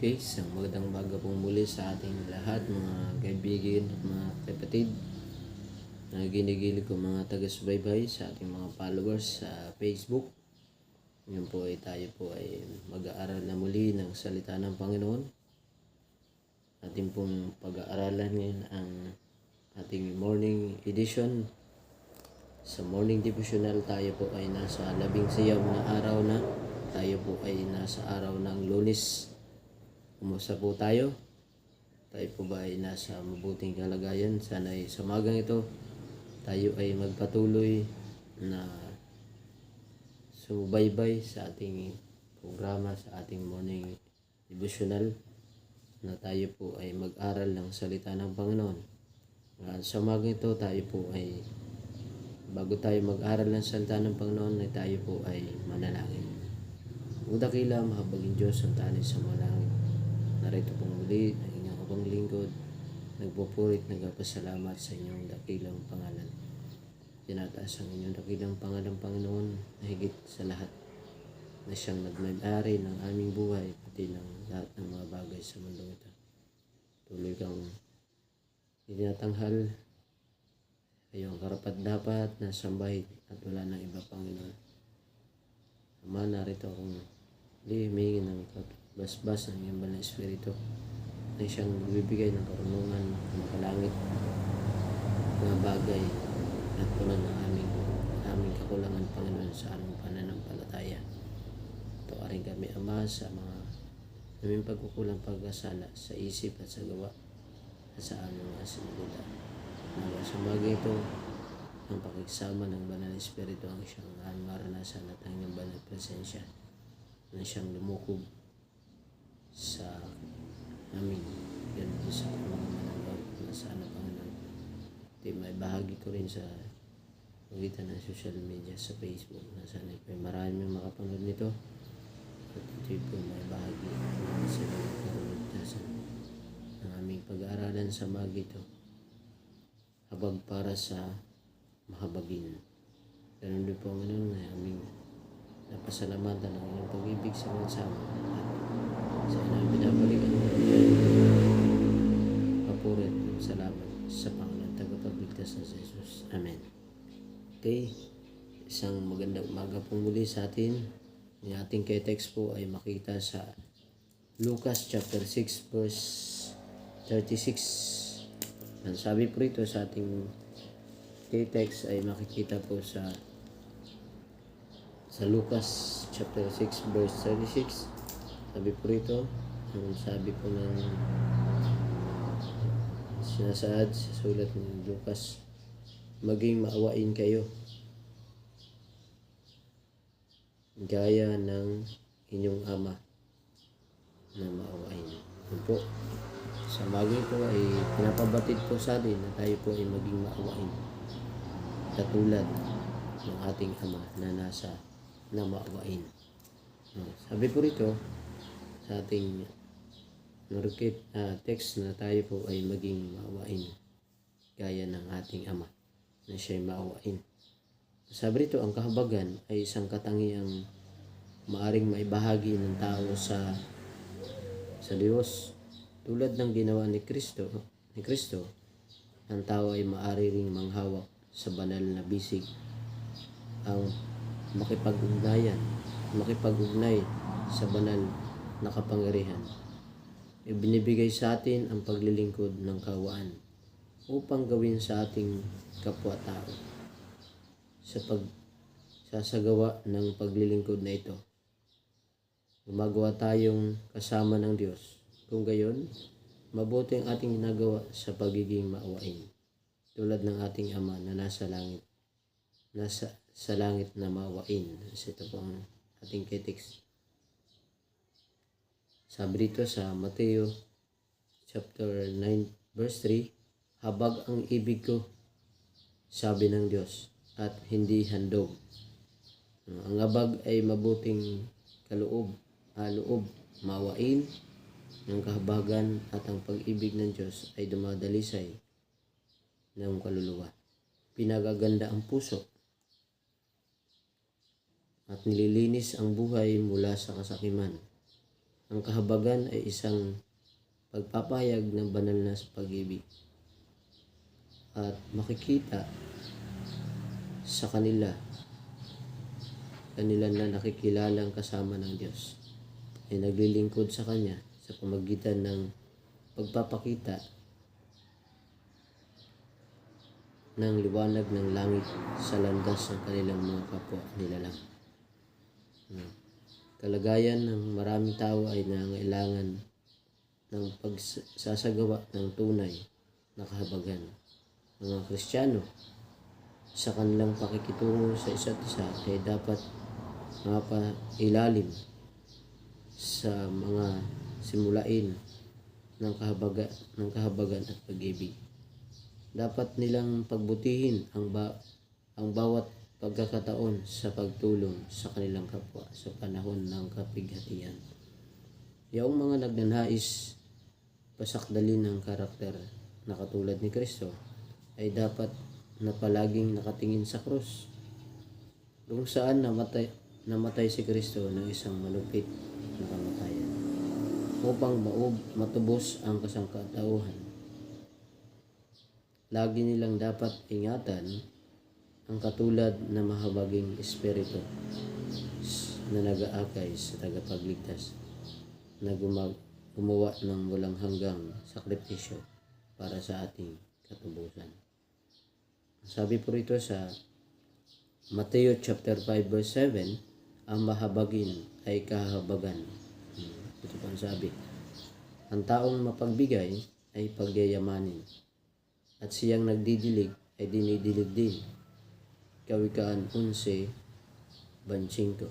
Okay, isang magandang umaga pong muli sa ating lahat, mga kaibigan at mga kapatid na ginigilig ko mga taga-subaybay sa ating mga followers sa Facebook. Ngayon po ay tayo po ay mag-aaral na muli ng salita ng Panginoon. Ating pong pag-aaralan ngayon ang ating morning edition. Sa morning devotional tayo po ay nasa labing siyam na araw na. Tayo po ay nasa araw ng lunes. Kumusta po tayo? Tayo po ba ay nasa mabuting kalagayan? Sana ay sa magang ito tayo ay magpatuloy na sumubaybay sa ating programa, sa ating morning devotional na tayo po ay mag-aral ng salita ng Panginoon. At sa umagang ito tayo po ay bago tayo mag-aral ng salita ng Panginoon ay tayo po ay manalangin. Ang dakila, mahabagin Diyos ang tanis sa mga langit. Narito pong muli ang inyong abang lingkod. Nagpupurit, nagpasalamat sa inyong dakilang pangalan. Tinataas ang inyong dakilang pangalan, Panginoon, na higit sa lahat na siyang nagmay-ari ng aming buhay, pati ng lahat ng mga bagay sa mundo ito. Tuloy kang tinatanghal, kayo ang karapat dapat na sambahin at wala nang iba, Panginoon. Ama, narito akong humingi ng basbas ng iyong banal na espiritu na siyang bibigay ng karunungan ng makalangit mga bagay at tulad ng aming aming kakulangan Panginoon sa aming pananampalataya. Tuwarin kami Ama sa mga aming pagkukulang pagkasala sa isip at sa gawa at sa aming mga sinulita. Sa bagay ito, ang pakiksama ng banal na espiritu ang siyang maranasan at ang iyong banal na presensya na siyang lumukob sa amin. Yan po sa mga mananaw na sana Panginoon. Di may bahagi ko rin sa pagitan ng social media sa Facebook na sana po maraming makapanood nito. At ito po may bahagi sila nagkaroon ng aming pag-aaralan sa magito. Habag para sa mahabagin. Ganun din po ngayon na aming napasalamatan ang inyong pag-ibig sa mga sama at sa inang binabalikan mo papurit at salamat sa Panginoon tagapagligtas na sa Jesus. Amen. Okay, isang magandang umaga po muli sa atin. Yung ating kay text po ay makita sa Lucas chapter 6 verse 36. Ang sabi po rito sa ating kay text ay makikita po sa sa Lucas chapter 6 verse 36 sabi po rito ang sabi po ng sinasaad sa sulat ng Lucas maging maawain kayo gaya ng inyong ama na maawain Yun po. Sa bagay po ay pinapabatid po sa atin na tayo po ay maging maawain katulad ng ating ama na nasa na maawain. No, Sabi po rito sa ating narukit ah, text na tayo po ay maging maawain gaya ng ating ama na siya'y maawain. Sabi rito, ang kahabagan ay isang katangiang maaring maibahagi ng tao sa sa Diyos. Tulad ng ginawa ni Kristo, ni Kristo, ang tao ay maaari ring manghawak sa banal na bisig ang makipag-ugnayan, makipag-ugnay sa banal na kapangyarihan. Ibinibigay sa atin ang paglilingkod ng kawaan upang gawin sa ating kapwa-tao sa pag sasagawa ng paglilingkod na ito. Gumagawa tayong kasama ng Diyos. Kung gayon, mabuti ang ating ginagawa sa pagiging maawain. Tulad ng ating Ama na nasa langit. Nasa sa langit na maawain. Kasi ito po ang ating ketiks. Sabi dito sa Mateo chapter 9 verse 3, Habag ang ibig ko, sabi ng Diyos, at hindi handog. Ang habag ay mabuting kaloob, ah, loob, mawain, ng kahabagan at ang pag-ibig ng Diyos ay dumadalisay ng kaluluwa. Pinagaganda ang puso at nililinis ang buhay mula sa kasakiman. Ang kahabagan ay isang pagpapahayag ng banal na pag-ibig. At makikita sa kanila, kanila na nakikilalang kasama ng Diyos, ay naglilingkod sa Kanya sa pamagitan ng pagpapakita ng liwanag ng langit sa landas ng kanilang mga kapwa nilalang. Hmm. Kalagayan ng maraming tao ay nangailangan ng pagsasagawa ng tunay na kahabagan. Mga Kristiyano, sa kanilang pakikitungo sa isa't isa ay dapat mapailalim sa mga simulain ng kahabaga, ng kahabagan at pag-ibig. Dapat nilang pagbutihin ang ba, ang bawat pagkakataon sa pagtulong sa kanilang kapwa sa panahon ng kapighatian. Yaong mga nagnanais pasakdalin ng karakter na katulad ni Kristo ay dapat na palaging nakatingin sa krus kung saan namatay, namatay si Kristo ng isang malupit na kamatayan upang maub, matubos ang kasangkatauhan. Lagi nilang dapat ingatan ang katulad na mahabaging espiritu na nag-aakay sa tagapagligtas na gumawa ng walang hanggang sakripisyo para sa ating katubusan. Sabi po rito sa Mateo chapter 5 verse 7, ang mahabagin ay kahabagan. Ito po ang sabi. Ang taong mapagbigay ay pagyayamanin. At siyang nagdidilig ay dinidilig din. Kawikaan 11, Banchingko.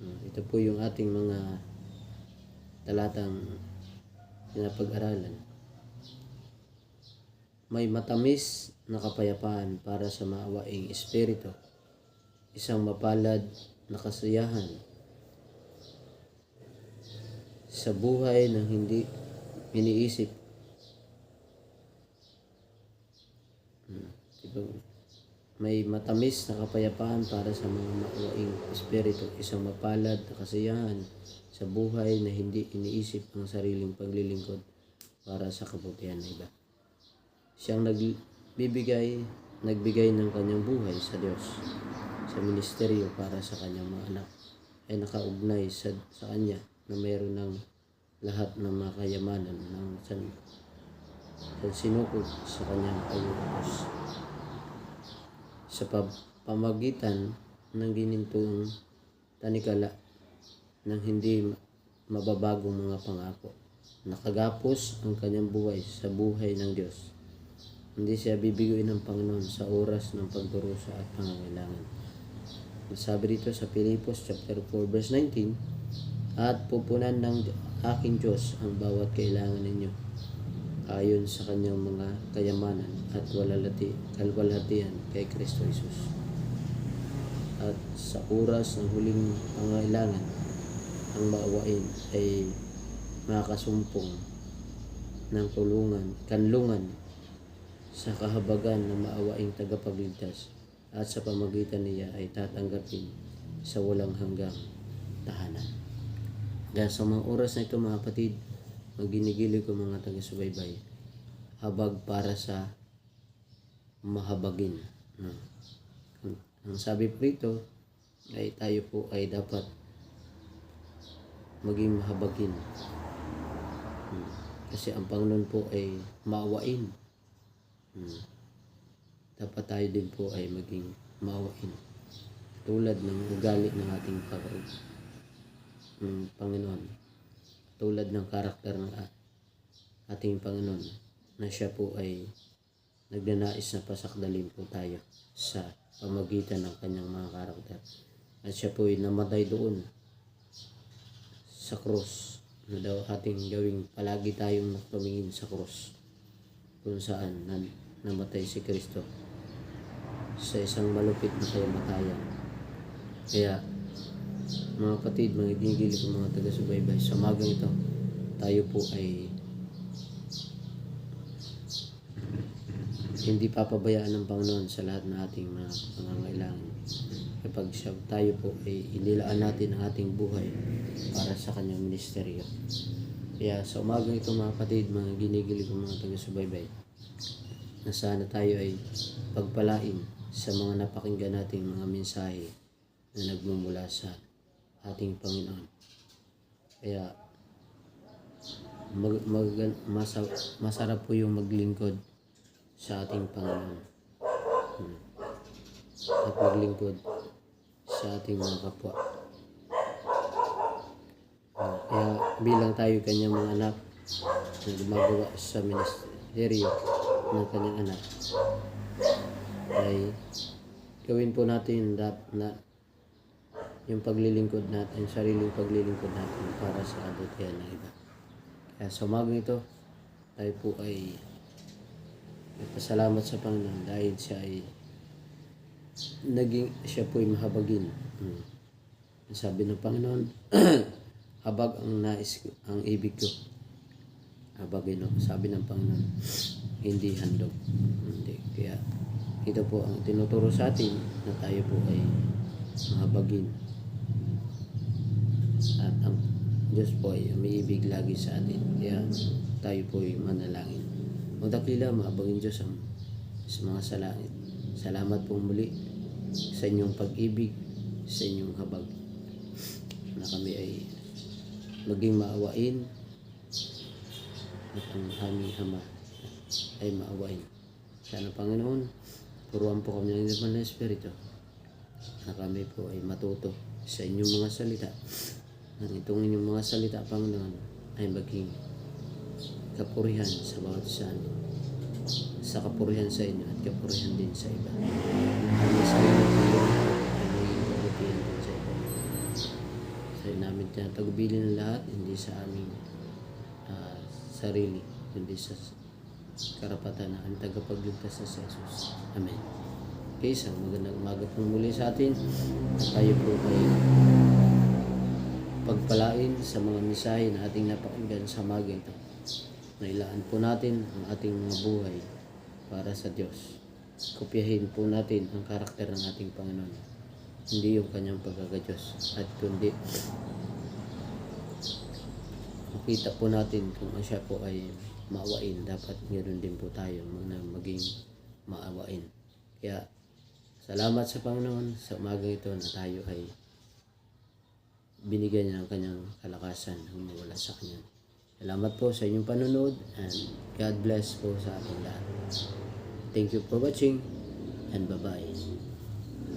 Hmm, Ito po yung ating mga talatang pinapag-aralan. May matamis na kapayapaan para sa maawaing espiritu. Isang mapalad na kasiyahan sa buhay ng hindi iniisip. Hmm, diba? May matamis na kapayapaan para sa mga maawaing espiritu. Isang mapalad na kasiyahan sa buhay na hindi iniisip ang sariling paglilingkod para sa kabutihan ng iba. Siyang nagbibigay, nagbigay ng kanyang buhay sa Diyos sa ministeryo para sa kanyang mga anak ay nakaugnay sa, sa kanya na mayroon ng lahat ng mga kayamanan ng san, san sinukod sa kanyang pag-utos. Sa pamagitan ng ginintong tanikala ng hindi mababagong mga pangako. Nakagapos ang kanyang buhay sa buhay ng Diyos. Hindi siya bibiguin ng Panginoon sa oras ng pagdurusa at pangangailangan. Sabi dito sa Pilipos chapter 4 verse 19, At pupunan ng aking Diyos ang bawat kailangan ninyo ayon sa kanyang mga kayamanan at walalati, kalwalhatian kay Kristo Jesus. At sa oras ng huling pangailangan, ang maawain ay makasumpong ng tulungan, kanlungan sa kahabagan ng maawaing tagapagligtas at sa pamagitan niya ay tatanggapin sa walang hanggang tahanan. Dahil sa mga oras na ito mga kapatid, maginigili ko mga taga-subaybay, habag para sa mahabagin. No? Ang, sabi po rito ay tayo po ay dapat maging mahabagin. Hmm. Kasi ang Panginoon po ay maawain. Hmm. Dapat tayo din po ay maging maawain. Tulad ng ugali ng ating Panginoon. Hmm, Panginoon. Tulad ng karakter ng ating Panginoon na siya po ay nagnanais na pasakdalin po tayo sa pamagitan ng kanyang mga karakter. At siya po ay namatay doon sa krus na daw ating gawing palagi tayong tumingin sa krus kung saan nan, namatay si Kristo sa isang malupit na kamatayan. Kaya mga kapatid, mga ginigili ko mga taga-subaybay, sa magang ito, tayo po ay hindi papabayaan ng Panginoon sa lahat ng ating mga pangangailangan. pag siya, tayo po ay inilaan natin ang ating buhay para sa kanyang ministeryo. Kaya sa umaga ito mga kapatid, mga ginigilig mga taga-subaybay, na sana tayo ay pagpalain sa mga napakinggan nating mga mensahe na nagmumula sa ating Panginoon. Kaya mag, mag, masa, masarap po yung maglingkod sa ating Panginoon. Hmm. At maglingkod sa ating mga kapwa. Ah, kaya bilang tayo kanyang mga anak na gumagawa sa ministeryo ng kanyang anak ay gawin po natin dat na yung paglilingkod natin, sariling paglilingkod natin para sa kabutihan ng iba. Kaya sa umagang ito, tayo po ay nagpasalamat sa Panginoon dahil siya ay naging, siya po ay mahabagin. Hmm. Sabi ng Panginoon, habag ang nais ang ibig ko. Habagin ako. Sabi ng Panginoon, hindi handog. Hindi. Kaya ito po ang tinuturo sa atin na tayo po ay mahabagin. At ang Diyos po ay umiibig lagi sa atin. Kaya tayo po ay manalangin. Magdakila, mahabagin Diyos ang sa mga salangit. Salamat po muli sa inyong pag-ibig, sa inyong habag na kami ay maging maawain at ang aming Ama ay maawain. Sana Panginoon, turuan po kami ng na Espiritu na kami po ay matuto sa inyong mga salita. Nang itong inyong mga salita, Panginoon, ay maging kapurihan sa bawat isa amin. Sa kapurihan sa inyo at kapurihan din sa iba. Kami sa inyo, Panginoon, ay maging kapurihan din sa iba. Sa namin tinatagubilin ang lahat, hindi sa aming ah, sarili, kundi sa karapatan na ang tagapagligtas sa Jesus. Amen. Okay, isang magandang umaga pong muli sa atin. At tayo po ay pagpalain sa mga mensahe na ating napakinggan sa ito. Nailaan po natin ang ating mga buhay para sa Diyos. Kopyahin po natin ang karakter ng ating Panginoon. Hindi yung kanyang pagkakadiyos at kundi makita po natin kung siya po ay maawain. Dapat ganoon din po tayo na maging maawain. Kaya salamat sa Panginoon sa umaga ito na tayo ay binigyan niya ng kanyang kalakasan na mawala sa kanya. Salamat po sa inyong panonood and God bless po sa ating lahat. Thank you for watching and bye-bye.